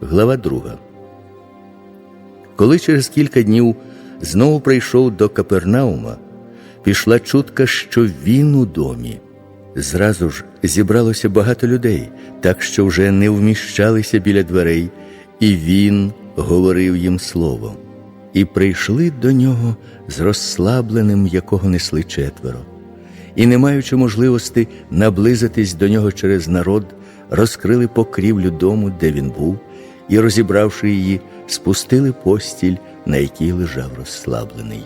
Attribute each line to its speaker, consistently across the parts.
Speaker 1: Глава 2. Коли через кілька днів знову прийшов до Капернаума, пішла чутка, що він у домі. Зразу ж зібралося багато людей, так що вже не вміщалися біля дверей, і він говорив їм слово. І прийшли до нього з розслабленим, якого несли четверо, і, не маючи можливості наблизитись до нього через народ, розкрили покрівлю дому, де він був, і, розібравши її, спустили постіль, на якій лежав розслаблений.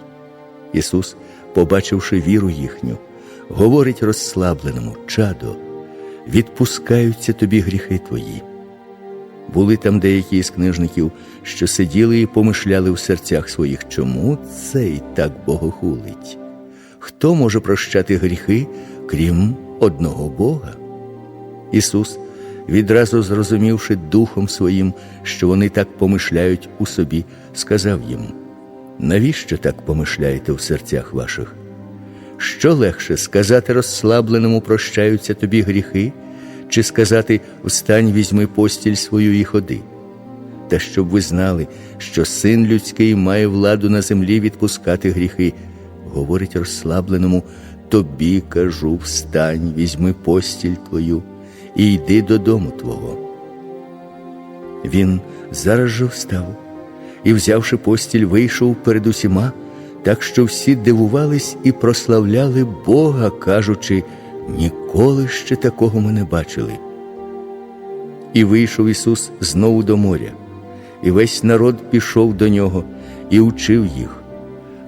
Speaker 1: Ісус, побачивши віру їхню, говорить розслабленому, чадо, відпускаються тобі гріхи твої. Були там деякі із книжників, що сиділи і помишляли в серцях своїх, чому цей так богохулить? Хто може прощати гріхи, крім одного Бога? Ісус, відразу зрозумівши духом своїм, що вони так помишляють у собі, сказав їм: навіщо так помишляєте в серцях ваших? Що легше сказати розслабленому прощаються тобі гріхи, чи сказати встань, візьми постіль свою і ходи? Та щоб ви знали, що син людський має владу на землі відпускати гріхи, говорить розслабленому, тобі кажу, встань, візьми постіль твою і йди додому твого. Він зараз же встав і, взявши постіль, вийшов перед усіма, так що всі дивувались і прославляли Бога, кажучи, ніколи ще такого ми не бачили. І вийшов Ісус знову до моря, і весь народ пішов до нього і учив їх.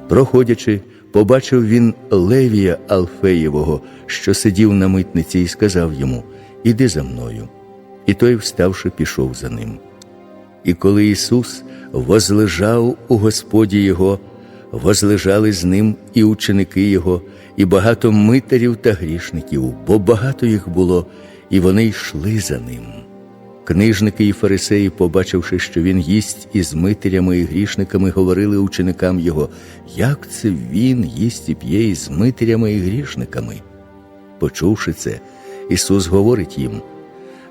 Speaker 1: Проходячи, побачив він Левія Алфеєвого, що сидів на митниці, і сказав йому: Іди за мною. І той, вставши, пішов за ним. І коли Ісус возлежав у Господі Його, возлежали з ним і ученики Його, і багато митарів та грішників, бо багато їх було, і вони йшли за ним. Книжники і фарисеї, побачивши, що він їсть із митарями і грішниками, говорили ученикам його, як це він їсть і п'є із митарями і грішниками. Почувши це, Ісус говорить їм: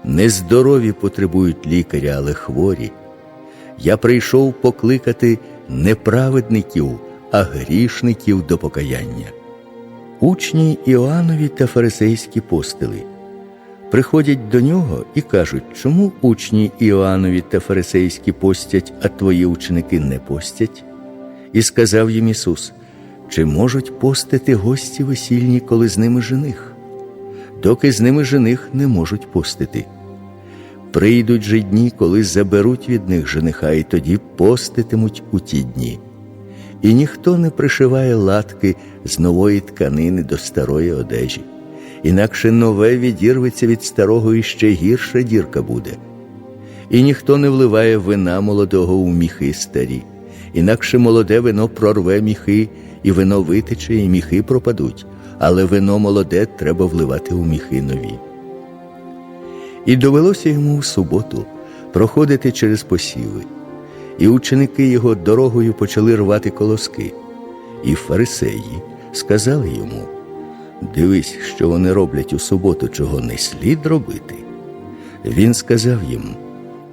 Speaker 1: нездорові потребують лікаря, але хворі. Я прийшов покликати не праведників, а грішників до покаяння. Учні Іоаннові та фарисейські постили приходять до нього і кажуть, чому учні Іоаннові та фарисейські постять, а твої ученики не постять? І сказав їм Ісус: чи можуть постити гості весільні, коли з ними жених? Доки з ними жених не можуть постити. Прийдуть же дні, коли заберуть від них жениха, і тоді поститимуть у ті дні. І ніхто не пришиває латки з нової тканини до старої одежі, інакше нове відірветься від старого і ще гірша дірка буде. І ніхто не вливає вина молодого у міхи старі, інакше молоде вино прорве міхи, і вино витече, і міхи пропадуть, але вино молоде треба вливати у міхи нові. І довелося йому в суботу проходити через посіви, і ученики його дорогою почали рвати колоски, і фарисеї сказали йому: Дивись, що вони роблять у суботу, чого не слід робити. Він сказав їм: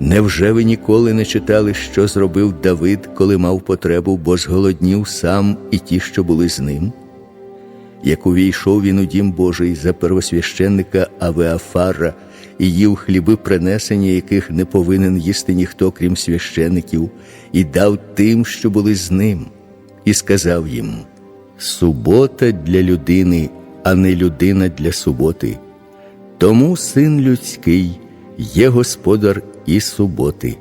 Speaker 1: Невже ви ніколи не читали, що зробив Давид, коли мав потребу, бо зголоднів сам і ті, що були з ним? Як увійшов він у дім Божий за первосвященника Авеафара і їв хліби принесення, яких не повинен їсти ніхто, крім священиків, і дав тим, що були з ним, і сказав їм: Субота для людини, а не людина для суботи. Тому син людський є господар і суботи.